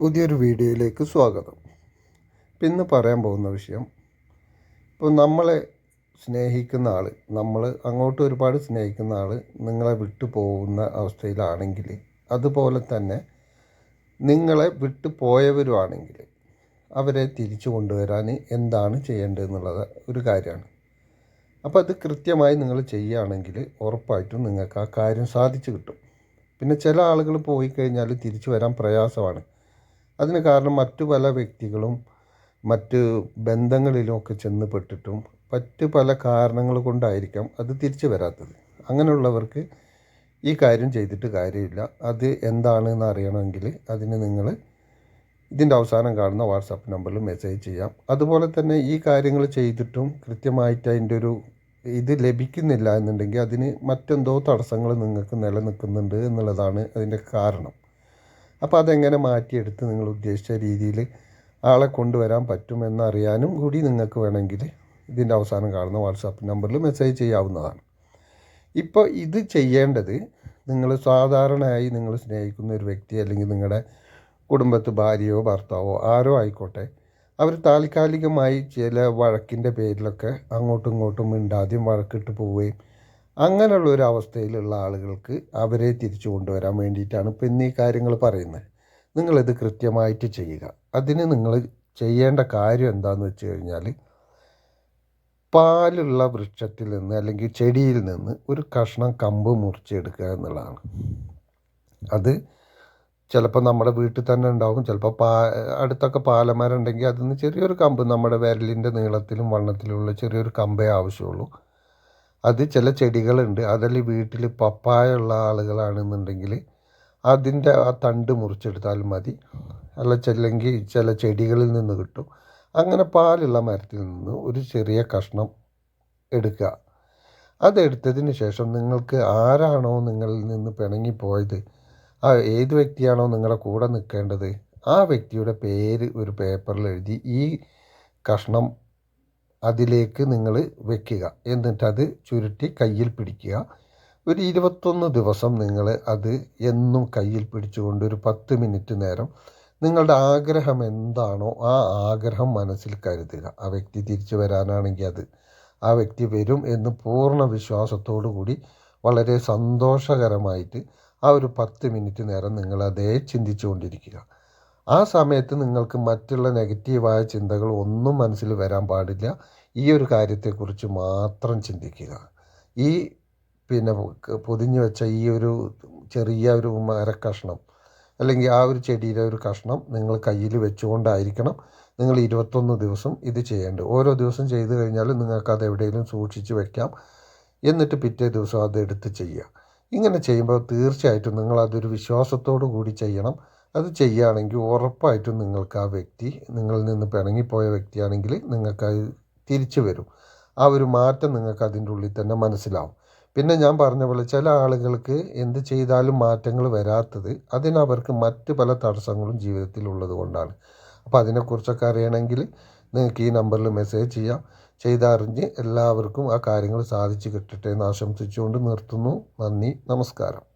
പുതിയൊരു വീഡിയോയിലേക്ക് സ്വാഗതം. ഇന്ന് പറയാൻ പോകുന്ന വിഷയം ഇപ്പോൾ നമ്മളെ സ്നേഹിക്കുന്ന ആൾ നമ്മൾ അങ്ങോട്ട് ഒരുപാട് സ്നേഹിക്കുന്ന ആൾ നിങ്ങളെ വിട്ടു പോകുന്ന അവസ്ഥയിലാണെങ്കിൽ അതുപോലെ തന്നെ നിങ്ങളെ വിട്ടു പോയവരുമാണെങ്കിൽ അവരെ തിരിച്ചു കൊണ്ടുവരാൻ എന്താണ് ചെയ്യേണ്ടതെന്നുള്ളത് ഒരു കാര്യമാണ്. അപ്പോൾ അത് കൃത്യമായി നിങ്ങൾ ചെയ്യുകയാണെങ്കിൽ ഉറപ്പായിട്ടും നിങ്ങൾക്ക് ആ കാര്യം സാധിച്ചു കിട്ടും. പിന്നെ ചില ആളുകൾ പോയി കഴിഞ്ഞാൽ തിരിച്ചു വരാൻ പ്രയാസമാണ്. അതിന് കാരണം മറ്റു പല വ്യക്തികളും മറ്റ് ബന്ധങ്ങളിലുമൊക്കെ ചെന്ന് പെട്ടിട്ടും മറ്റ് പല കാരണങ്ങൾ കൊണ്ടായിരിക്കാം അത് തിരിച്ചു വരാത്തത്. അങ്ങനെയുള്ളവർക്ക് ഈ കാര്യം ചെയ്തിട്ട് കാര്യമില്ല. അത് എന്താണെന്ന് അറിയണമെങ്കിൽ അതിന് നിങ്ങൾ ഇതിന്റെ അവസാനം കാണുന്ന വാട്സാപ്പ് നമ്പറിൽ മെസ്സേജ് ചെയ്യാം. അതുപോലെ തന്നെ ഈ കാര്യങ്ങൾ ചെയ്തിട്ടും കൃത്യമായിട്ട് അതിന്റെ ഒരു ഇത് ലഭിക്കുന്നില്ല എന്നുണ്ടെങ്കിൽ അതിന് മറ്റെന്തോ തടസ്സങ്ങൾ നിങ്ങൾക്ക് നിലനിൽക്കുന്നുണ്ട് എന്നുള്ളതാണ് അതിന്റെ കാരണം. അപ്പോൾ അതെങ്ങനെ മാറ്റിയെടുത്ത് നിങ്ങൾ ഉദ്ദേശിച്ച രീതിയിൽ ആളെ കൊണ്ടുവരാൻ പറ്റുമെന്നറിയാനും കൂടി നിങ്ങൾക്ക് വേണമെങ്കിൽ ഇതിന്റെ അവസാനം കാണുന്ന വാട്സാപ്പ് നമ്പറിൽ മെസ്സേജ് ചെയ്യാവുന്നതാണ്. ഇപ്പോൾ ഇത് ചെയ്യേണ്ടത് നിങ്ങൾ സാധാരണയായി നിങ്ങൾ സ്നേഹിക്കുന്ന ഒരു വ്യക്തി അല്ലെങ്കിൽ നിങ്ങളുടെ കുടുംബത്ത് ഭാര്യയോ ഭർത്താവോ ആരോ ആയിക്കോട്ടെ അവർ താൽക്കാലികമായി ചില വഴക്കിന്റെ പേരിലൊക്കെ അങ്ങോട്ടും ഇങ്ങോട്ടും മിണ്ടാദ്യം വഴക്കിട്ട് പോവുകയും അങ്ങനെയുള്ള ഒരു അവസ്ഥയിലുള്ള ആളുകൾക്ക് അവരെ തിരിച്ചു കൊണ്ടുവരാൻ വേണ്ടിയിട്ടാണ് ഇപ്പം ഇന്ന് കാര്യങ്ങൾ പറയുന്നത്. നിങ്ങളിത് കൃത്യമായിട്ട് ചെയ്യുക. അതിന് നിങ്ങൾ ചെയ്യേണ്ട കാര്യം എന്താണെന്ന് വെച്ച് കഴിഞ്ഞാൽ പാലുള്ള വൃക്ഷത്തിൽ നിന്ന് അല്ലെങ്കിൽ ചെടിയിൽ നിന്ന് ഒരു കഷ്ണം കമ്പ് മുറിച്ചെടുക്കുക എന്നുള്ളതാണ്. അത് ചിലപ്പോൾ നമ്മുടെ വീട്ടിൽ തന്നെ ഉണ്ടാവും. ചിലപ്പോൾ പാ അടുത്തൊക്കെ പാലമരം ഉണ്ടെങ്കിൽ അതിൽ നിന്ന് ചെറിയൊരു കമ്പ് നമ്മുടെ വിരലിന്റെ നീളത്തിലും വണ്ണത്തിലുമുള്ള ചെറിയൊരു കമ്പേ ആവശ്യമുള്ളൂ. അത് ചില ചെടികളുണ്ട്. അതിൽ വീട്ടിൽ പപ്പായ ഉള്ള ആളുകളാണെന്നുണ്ടെങ്കിൽ അതിന്റെ ആ തണ്ട് മുറിച്ചെടുത്താൽ മതി. അല്ല ചെല്ലെങ്കിൽ ചില ചെടികളിൽ നിന്ന് കിട്ടും. അങ്ങനെ പാലുള്ള മരത്തിൽ നിന്ന് ഒരു ചെറിയ കഷ്ണം എടുക്കുക. അതെടുത്തതിന് ശേഷം നിങ്ങൾക്ക് ആരാണോ നിങ്ങളിൽ നിന്ന് പിണങ്ങിപ്പോയത് ആ ഏത് വ്യക്തിയാണോ നിങ്ങളുടെ കൂടെ നിൽക്കേണ്ടത് ആ വ്യക്തിയുടെ പേര് ഒരു പേപ്പറിൽ എഴുതി ഈ കഷ്ണം അതിലേക്ക് നിങ്ങൾ വെക്കുക. എന്നിട്ടത് ചുരുട്ടി കയ്യിൽ പിടിക്കുക. ഒരു ഇരുപത്തൊന്ന് ദിവസം നിങ്ങൾ അത് എന്നും കയ്യിൽ പിടിച്ചുകൊണ്ട് ഒരു പത്ത് മിനിറ്റ് നേരം നിങ്ങളുടെ ആഗ്രഹം എന്താണോ ആ ആഗ്രഹം മനസ്സിൽ കരുതുക. ആ വ്യക്തി തിരിച്ചു വരാനാണെങ്കിൽ അത് ആ വ്യക്തി വരും എന്ന് പൂർണ വിശ്വാസത്തോടു കൂടി വളരെ സന്തോഷകരമായിട്ട് ആ ഒരു പത്ത് മിനിറ്റ് നേരം നിങ്ങൾ അതേ ചിന്തിച്ചുകൊണ്ടിരിക്കുക. ആ സമയത്ത് നിങ്ങൾക്ക് മറ്റുള്ള നെഗറ്റീവായ ചിന്തകൾ ഒന്നും മനസ്സിൽ വരാൻ പാടില്ല. ഈ ഒരു കാര്യത്തെക്കുറിച്ച് മാത്രം ചിന്തിക്കുക. ഈ പിന്നെ പൊതിഞ്ഞു വെച്ച ഈ ഒരു ചെറിയ ഒരു മരക്കഷ്ണം അല്ലെങ്കിൽ ആ ഒരു ചെടിയിലെ ഒരു കഷ്ണം നിങ്ങൾ കയ്യിൽ വെച്ചുകൊണ്ടായിരിക്കണം നിങ്ങൾ ഇരുപത്തൊന്ന് ദിവസം ഇത് ചെയ്യേണ്ടത്. ഓരോ ദിവസം ചെയ്തു കഴിഞ്ഞാൽ നിങ്ങൾക്ക് അത് എവിടെയെങ്കിലും സൂക്ഷിച്ച് വെക്കാം. എന്നിട്ട് പിറ്റേ ദിവസം അത് എടുത്ത് ചെയ്യുക. ഇങ്ങനെ ചെയ്യുമ്പോൾ തീർച്ചയായിട്ടും നിങ്ങളതൊരു വിശ്വാസത്തോടു കൂടി ചെയ്യണം. അത് ചെയ്യുകയാണെങ്കിൽ ഉറപ്പായിട്ടും നിങ്ങൾക്ക് ആ വ്യക്തി നിങ്ങളിൽ നിന്ന് പിണങ്ങിപ്പോയ വ്യക്തിയാണെങ്കിൽ നിങ്ങൾക്ക് അത് തിരിച്ചു വരും. ആ ഒരു മാറ്റം നിങ്ങൾക്ക് അതിന്റെ ഉള്ളിൽ തന്നെ മനസ്സിലാവും. പിന്നെ ഞാൻ പറഞ്ഞ പോലെ ചില ആളുകൾക്ക് എന്ത് ചെയ്താലും മാറ്റങ്ങൾ വരാത്തത് അതിനവർക്ക് മറ്റ് പല തടസ്സങ്ങളും ജീവിതത്തിൽ ഉള്ളത് കൊണ്ടാണ്. അപ്പോൾ അതിനെക്കുറിച്ചൊക്കെ അറിയണമെങ്കിൽ നിങ്ങൾക്ക് ഈ നമ്പറിൽ മെസ്സേജ് ചെയ്യാം. ചെയ്തറിഞ്ഞ് എല്ലാവർക്കും ആ കാര്യങ്ങൾ സാധിച്ചു കിട്ടട്ടെ എന്ന് ആശംസിച്ചുകൊണ്ട് നിർത്തുന്നു. നന്ദി നമസ്കാരം.